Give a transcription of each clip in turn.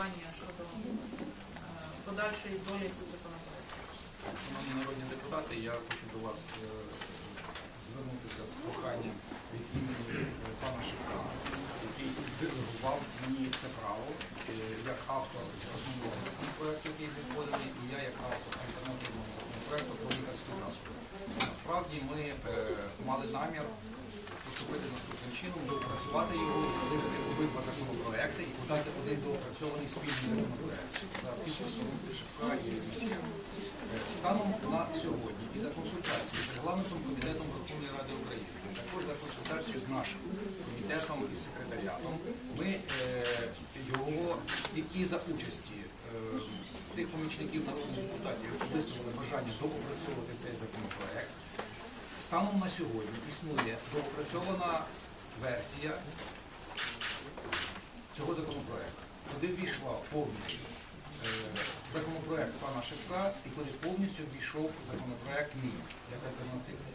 е, подальшої долі цих законопроєктів. Шановні народні депутати, я хочу до вас е, звернутися з проханням від імені е, пана Шевка, який делегував мені це право як автор основного законопроекту, який був і я як автор альтернативного законопроекту про лікарські засоби. Насправді ми мали намір поступити наступним чином, доопрацювати його, видати обидва законопроекти і подати один доопрацьований спільний законопроект за підписом Шевка і Місія. Е, Станом на сьогодні і за консультацією з регламентом Комітетом Верховної Ради України, а також за консультацією з нашим комітетом і секретаріатом, ми е, його і, за участі е, тих помічників народних депутатів, висловили бажання доопрацьовувати цей законопроект. Станом на сьогодні існує доопрацьована версія цього законопроекту, куди ввійшла повністю е, законопроект пана Шевка і куди повністю ввійшов законопроект мій як альтернативний.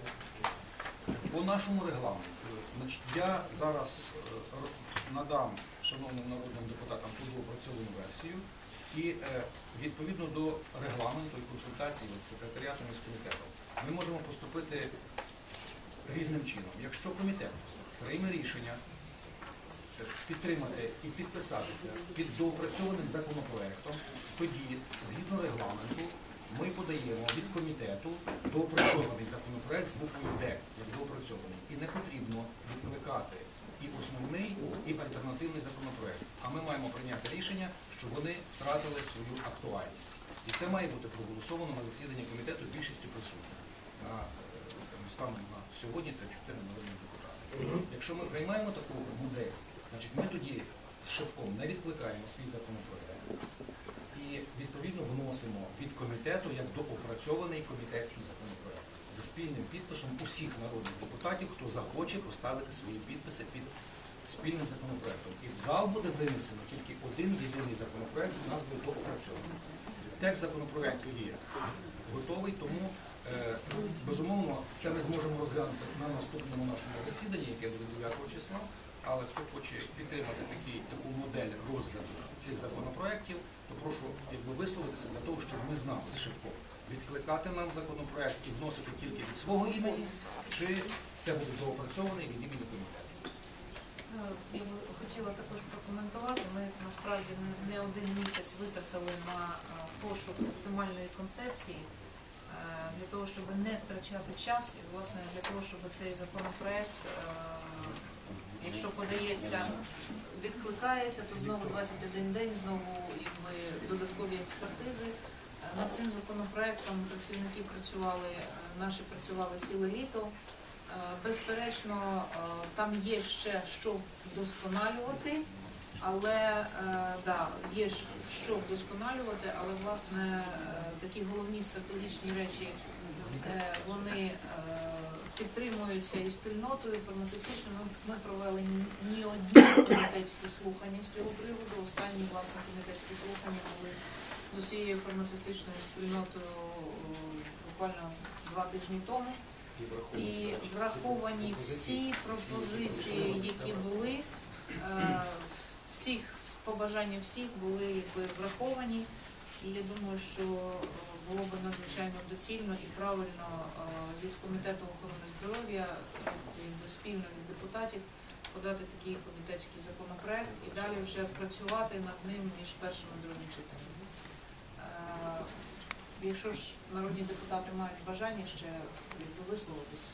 По нашому регламенту, я зараз е, надам шановним народним депутатам ту доопрацьовану версію і е, відповідно до регламенту і консультацій з секретаріатом і з комітетом ми можемо поступити різним чином. Якщо комітет прийме рішення е, підтримати і підписатися під доопрацьованим законопроектом, тоді, згідно регламенту, ми подаємо від комітету доопрацьований законопроект з буквою Д, як доопрацьований. І не потрібно відкликати і основний, і альтернативний законопроект. А ми маємо прийняти рішення, що вони втратили свою актуальність. І це має бути проголосовано на засіданні комітету більшістю присутніх. Станом на сьогодні це чотири народні депутати. Якщо ми приймаємо таку модель, значить ми тоді з Шевком не відкликаємо свій законопроект і відповідно вносимо від комітету як доопрацьований комітетський законопроект за спільним підписом усіх народних депутатів, хто захоче поставити свої підписи під спільним законопроектом. І в зал буде винесено тільки один єдиний законопроект з назвою доопрацьований. Текст законопроекту є готовий, тому безумовно це ми зможемо розглянути на наступному нашому засіданні, яке буде 9 числа. Але хто хоче підтримати такий, таку модель розгляду цих законопроєктів, то прошу якби, висловитися для того, щоб ми знали Шевком, відкликати нам законопроект і вносити тільки від свого імені, чи це буде доопрацьований від імені комітету. Е, Я хотіла також прокоментувати. Ми насправді не один місяць витратили на е, пошук оптимальної концепції е, для того, щоб не втрачати час і власне для того, щоб цей законопроект, е, якщо подається, відкликається, то знову 21 день, знову якби додаткові експертизи. Е, Над цим законопроектом працівники працювали, е, наші працювали ціле літо. Е, Безперечно, е, там є ще що вдосконалювати, але е, да, є ж що вдосконалювати, але власне е, такі головні стратегічні речі е, вони підтримуються і спільнотою фармацевтичною. Ми, ми провели ні, ні одні комітетські слухання з цього приводу. Останні власне комітетські слухання були з усією фармацевтичною спільнотою буквально два тижні тому. І враховані всі пропозиції, які були, всіх побажання всіх були якби враховані. І я думаю, що е, було б надзвичайно доцільно і правильно е, від комітету охорони здоров'я, якби спільно від депутатів, подати такий комітетський законопроект і далі вже працювати над ним між першим і другим читанням. Е, Якщо ж народні депутати мають бажання ще висловитись,